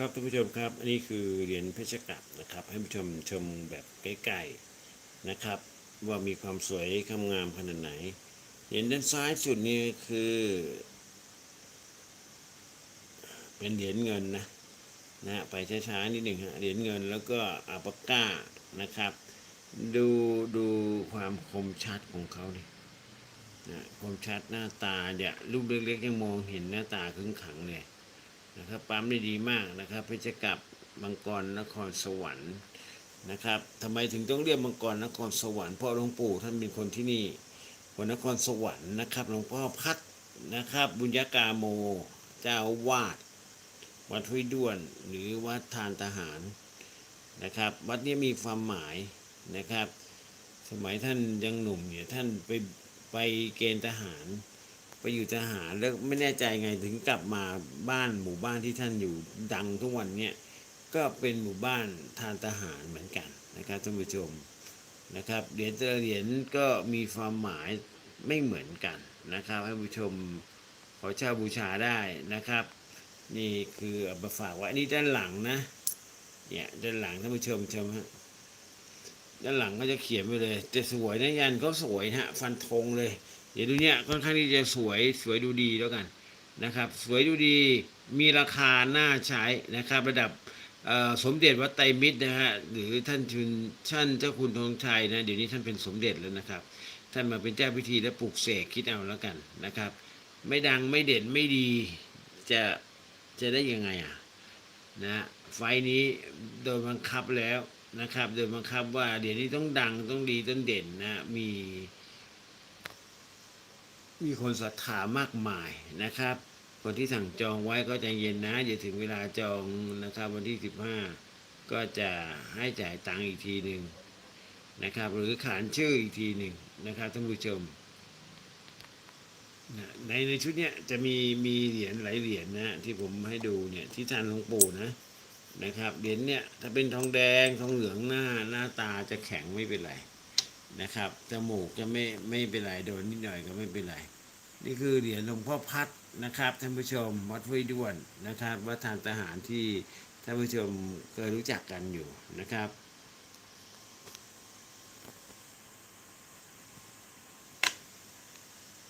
ครับท่านผู้ชมครับ อันนี้คือเหรียญเพชรกลับนะครับ ให้ผู้ชมชมแบบใกล้ๆนะครับ ว่ามีความสวยงามงามขนาดไหน เหรียญด้านซ้ายสุดนี่คือ เป็นเหรียญเงินนะนะไปช้าๆนิดหนึ่งฮะเหรียญเงินแล้วก็อาปก้านะครับ ดูดูความคมชัดของเขาดินะคมชัดหน้าตาเนี่ยรูปเล็กๆยังมองเห็นหน้าตาขึงขังเลย นะครับปั๊มได้ดีมากนะครับ เพชรกับมังกรนครสวรรค์นะครับทำไมถึงต้องเรียกมังกรนครสวรรค์เพราะหลวงปู่ท่านเป็นคนที่นี่คนนครสวรรค์นะครับหลวงพ่อพัดนะครับ บุญญากาโมเจ้าวาดวัดห้วยด้วนหรือวัดทานทหารนะครับ วัดนี้มีความหมายนะครับ สมัยท่านยังหนุ่มเนี่ยท่านไปไปเกณฑ์ทหาร อยู่ทหารแล้วไม่แน่ใจไงถึงกลับมาบ้านหมู่บ้านที่ท่านอยู่ดังทุกวันเนี่ยก็เป็นหมู่บ้านทานทหารเหมือนกันนะครับท่านผู้ชมนะครับเหรียญแต่ละเหรียญก็มีความหมายไม่เหมือนกันนะครับให้ผู้ชมขอเช่าบูชาได้นะครับ นี่คือเอามาฝากไว้อันนี่ด้านหลังนะเนี่ยด้านหลังท่านผู้ชมชมฮะด้านหลังก็จะเขียนไว้เลยจะสวยนะยันเขาสวยนะฮะฟันธงเลย เดี๋ยวดูเนี่ยค่อนข้างที่จะสวยสวยดูดีแล้วกันนะครับ สวยดูดีมีราคาน่าใช้นะครับ ระดับสมเด็จวัดไตรมิตรนะฮะหรือท่านชุนท่านเจ้าคุณธงชัยนะเดี๋ยวนี้ท่านเป็นสมเด็จแล้วนะครับ ท่านมาเป็นเจ้าพิธีและปลูกเสกคิดเอาแล้วกันนะครับ ไม่ดังไม่เด่นไม่ดีจะจะได้ยังไงอะนะไฟนี้โดยบังคับแล้วนะครับ โดยบังคับว่าเดี๋ยวนี้ต้องดังต้องดีต้องเด่นนะมี มีคนศรัทธามากมายนะครับ คนที่สั่งจองไว้ก็ใจเย็นนะอย่าถึงเวลาจองนะครับวันที่15ก็จะให้จ่ายตังค์อีกทีหนึ่งนะครับ หรือขานชื่ออีกทีหนึ่งนะครับท่านผู้ชมในในชุดเนี้ยจะมีมีเหรียญหลายเหรียญนะที่ผมให้ดูเนี่ยที่ทานหลวงปู่นะนะครับเหรียญเนี่ยถ้าเป็นทองแดงทองเหลืองหน้าหน้าตาจะแข็งไม่เป็นไร นะครับจมูกจะไม่ไม่เป็นไรโดนนิดหน่อยก็ไม่เป็นไร นี่คือเหรียญหลวงพ่อพัดนะครับท่านผู้ชมวัดห้วยด้วนนะครับวัดทานทหารที่ท่านผู้ชมเคยรู้จักกันอยู่นะครับ